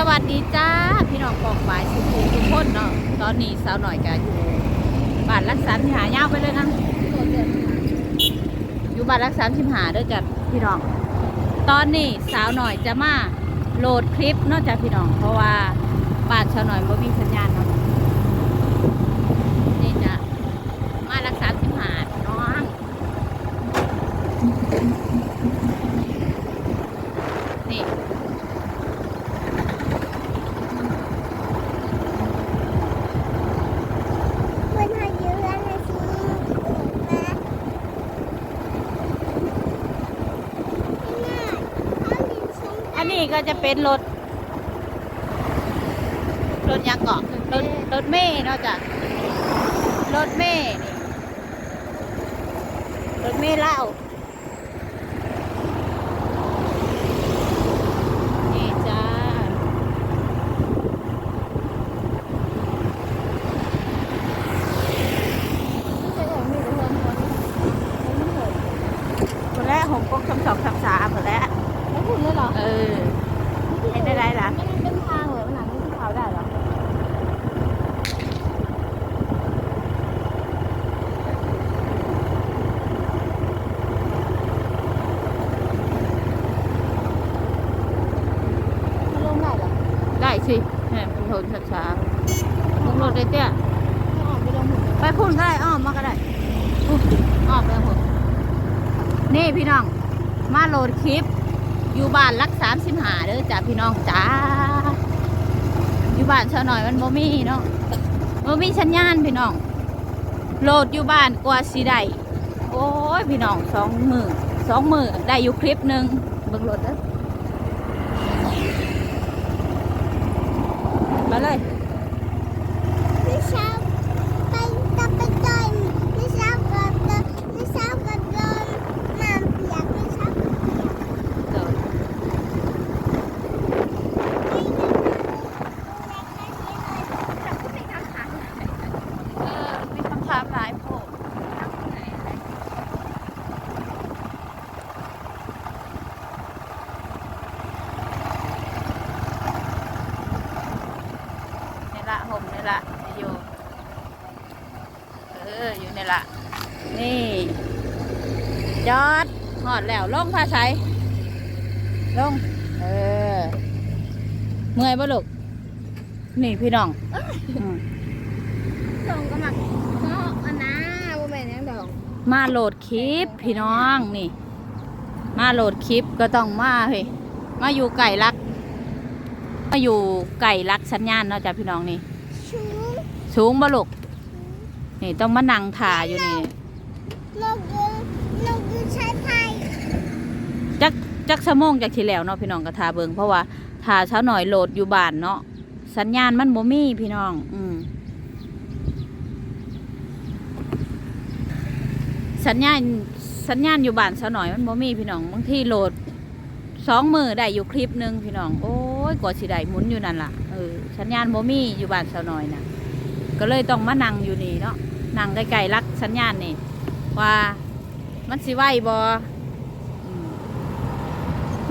สวัสดีจ้า พี่น้องกองฝ่ายสุขุมทุกคนเนาะตอนนี้สาวหน่อยก็อยู่บ้านรักษาที่หายาวไปเลยนะอยู่บ้านรักษาที่หาด้วยจ้ะพี่น้อง ตอนนี้สาวหน่อยจะมาโหลดคลิปนอกจากพี่น้อง เพราะว่าบ้านสาวหน่อยไม่มีสัญญาณเนาะนี่จะมารักษาที่หาน้องนี่ เพื่อนหาเยอะเลยสิแม่แม่เขาเรียนฉัน อันนี้ก็จะเป็นรถ รถยังเกาะรถรถเมย์เนาะจ้ะรถเม่รถเมย์เล่านี่จ้าคยเห็นแต่เพื่อนเขาไม่เคยคนแรกหงกกสองคำสามคนแรกแล้ว คุณเลยเหรอเออให้ได้ไรล่ะ ไม่ได้เป็นทางเลยมันหนังไม่เป็นเขาได้เหรอมันลงได้เหรอได้สิแหมเป็นคนช้าช้าๆลงรถได้เตี้ยไม่ออกไปลงหุ่นไปพุ่นก็ได้อ้อมมาก็ได้อุ๊ยอ้อมไปหมดนี่พี่น้อง มาโหลดคลิป อยู่บ้านรักสามสิบหาเด้อจ้าพี่น้องจ้าอยู่บ้านเชาหน่อยมันบ่มีเนาะบ่มีสัญญานพี่น้องโหลดอยู่บ้านกว่าสีได้โอ้ยพี่น้องสองมือสองมือได้อยู่คลิปหนึ่งเบิ่งโหลดเด้อมาเลย ไม่ชอบไปตะไปเดินไม่ชอบกระเดินไม่ชอบกระเดินน้ำเปียกไม่ชอบ เออเออ มีคำถามหลายโพดนี่ละห่มนี่ละอยู่ เออ อยู่นี่ละ นี่จอดหอดแล้วลงพาใช้ลง เออ เมื่อยบ่ลูกนี่พี่น้องอส่งกำลังก็อันนะว่าแม่ยังดอก มาโหลดคลิปพี่น้องนี่ มาโหลดคลิปก็ต้องมาเฮ้ยมาอยู่ไก่รัก มาอยู่ไก่รักสัญญาณเนาะจ้ะพี่น้องนี่ชูสูงบ่ลูกนี่ต้องมานั่งถ่าอยู่นี่นกยูนกยูใช้ไพ่จักจักสมงจากที่แล้วเนาะพี่น้องก็ทาเบิงเพราะว่าทาเช้าหน่อยโหลดอยู่บ้านเนาะสัญญาณมันบ่มีพี่น้อง อืม สัญญาณสัญญาณอยู่บ้านเช้าหน่อยมันบ่มีพี่น้องบางทีโหลดสองมือได้อยู่คลิปหนึ่งพี่น้องโอ้ยกว่าสิได้หมุนอยู่นั่นล่ะเออสัญญาณบ่มีอยู่บ้านเช้าหน่อยนะก็เลยต้องมานั่งอยู่นี่เนาะนั่งใกลๆรักสัญญาณนี่ว่ามันสิไหวบอ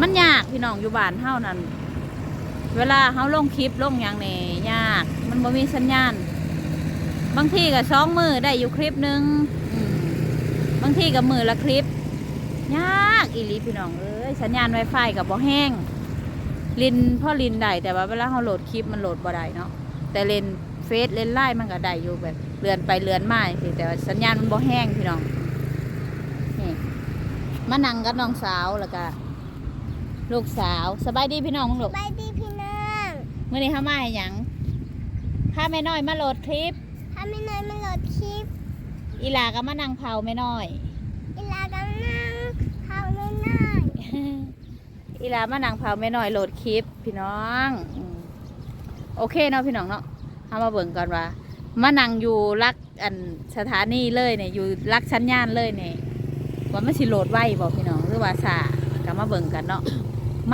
มันยากพี่น้องอยู่บ้านเฮานั่นเวลาเฮาลงคลิปลงอย่างนี่ยาก มันบ่มีสัญญาณ บางทีก็สองมือได้อยู่คลิปหนึ่ง บางทีก็มือละคลิป ยากอีหลีพี่น้องเอ้ยสัญญาณ Wi-Fi กับบ่แห้งลินพ่อลินได้แต่ว่าเวลาเฮาโหลดคลิปมันโหลดบ่ได้เนาะแต่เล่นเฟซเล่นไลน์มันก็ได้อยู่แบบเลื่อนไปเลื่อนมาจังซี้แต่ว่าสัญญาณมันบ่แห้งพี่น้องนี่มานั่งกับน้องสาวแล้วก็ลูกสาวสบายดีพี่น้องมึงลูกไปดีพี่น้องเมื่อนี้เขามาให้หยังพาแม่น้อยมาโหลดคลิปถ้าไม่นอนมันโหลดคลิป อีหลาก็มานั่งเผาแม่น้อยเวลากำลังเขาไม่น้อยอีหลามานั่งเผาแม่น้อยโหลดคลิป พี่น้องอืมโอเคเนาะพี่น้องเนาะเอามาเบิ่งก่อนว่ามานั่งอยู่รักอันสถานีเลยเนี่ยอยู่รักชั้นย่านเลยเนี่ยว่ามันสิโหลดไวบ่พี่น้องหรือว่าซาก็มาเบิ่งกันเนาะ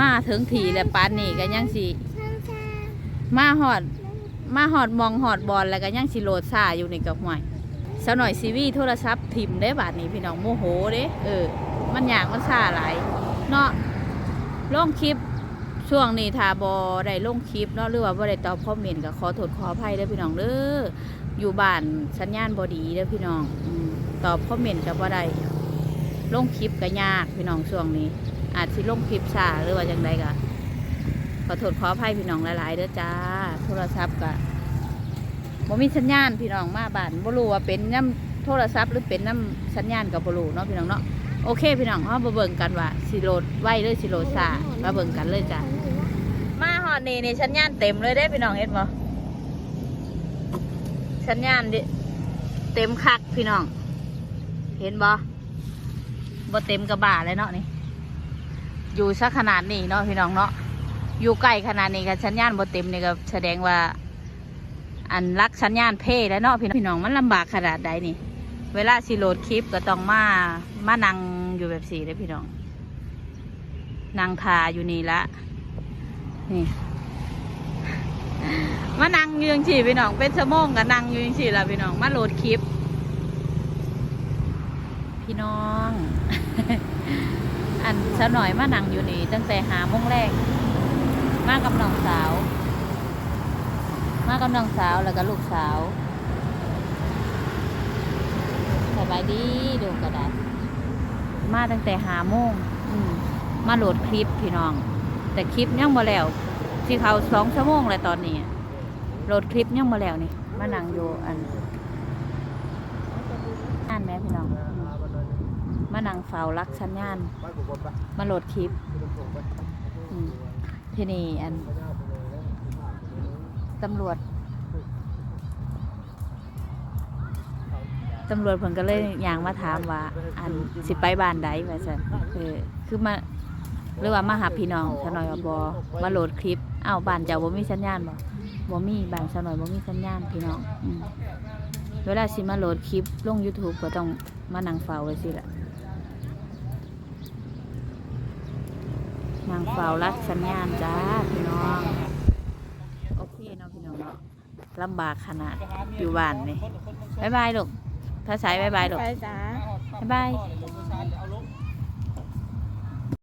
มาถึงทีแล้วปานนี้ก็ยังสิช่างช่างมาหอด มาหอดมองหอดบอลแล้วก็ยังสิโหลดซ่าอยู่ในกับห่วย สหน่อยซีวีโทรศัพท์ทิมได้บาทนี้พี่น้องโมโหเด้เออ มันอยากมันซาหลายเนาะลงคลิปช่วงนี้ถ้าบอได้ลงคลิปเนาะหรือว่าบ่ได้ตอบคอมเมนต์ก็ขอโทษขออภัยเด้อพี่น้องเด้ออยู่บ้านสัญญาณบ่ดีเด้อพี่น้องอตอบคอมเมนต์ก็บ่ได้ลงคลิปก็ยากพี่น้องช่วงนี้ อาจสิลงคลิปช้าหรือว่าจังไดก็ขอโทษขออภัยพี่น้องหลายๆเด้อจ้า โทรศัพท์ก็ บ่มีสัญญาณพี่น้องมาบ้านบ่รู้ว่าเป็นน้ำโทรศัพท์หรือเป็นน้ำสัญญาณก็บ่รู้เนาะพี่น้องเนาะโอเคพี่น้องเฮามาเบิ่งกันว่าสิโลดไวหรือสิโลดช้ามาเบิ่งกันเลยจ้ามาหอดนี่นี่สัญญาณเต็มเลยได้พี่น้องเห็นบ่สัญญาณดิเต็มคักพี่น้อง เห็นบ่บ่เต็มกระบะเลยเนาะนี่อยู่สักขนาดนี้เนาะพี่น้องเนาะอยู่ใกล้ขนาดนี้กับสัญญาณบ่เต็มนี่ก็แสดงว่า อันรักสัญญาณเพ่แล้วเนาะพี่น้องพี่น้องมันลำบากขนาดใดนี่ เวลาสิโหลดคลิปก็ต้องมามานั่งอยู่แบบสี่เลยพี่น้องนั่งทาอยู่นี่ละนี่มานั่งยืงฉี่พี่น้องเป็นชั่วโมงกับนั่งยืงฉี่ละพี่น้องมาโหลดคลิป พี่น้อง อันสะหน่อยมานั่งอยู่นี่ตั้งแต่หาโมงแรกมากับน้องสาว มากับน้องสาวแล้วก็ลูกสาว สบายดีดูกระดาษมาตั้งแต่หาโมงอืมมาโหลดคลิปพี่น้อง แต่คลิปยังมาแล้วที่เขาสองชั่วโมงเลยตอนนี้โหลดคลิปยังมาแล้วนี่มานั่งอยู่อันอ่านไหมพี่น้องมานั่งเฝ้ารักสัญญาณมาโหลดคลิปอืมทีนี่อัน ตำรวจตำรวจเพิ่นก็เลยยางมาถามว่า อันสิไปบ้านใดว่าซั่นเออคือมาหรือว่ามาหาพี่น้องชะหน่อยว่าบอมาโหลดคลิปอ้าวบ้านเจ้าบ่มีสัญญาณบ่บ่มีบ้านชะหน่อยบ่มีสัญญาณพี่น้องอืมเวลาสิมาโหลดคลิปลง YouTube ก็ต้องมานั่งเฝ้าไว้สิล่ะนั่งเฝ้ารักสัญญาณจ้าพี่น้องโอ เคเนาะพี่น้องเนาะลำบากขนาดอยู่บ้านนี่บ๊ายบายลูกถ้าสายบ๊ายบายลูก ไปจ้า บ๊ายบาย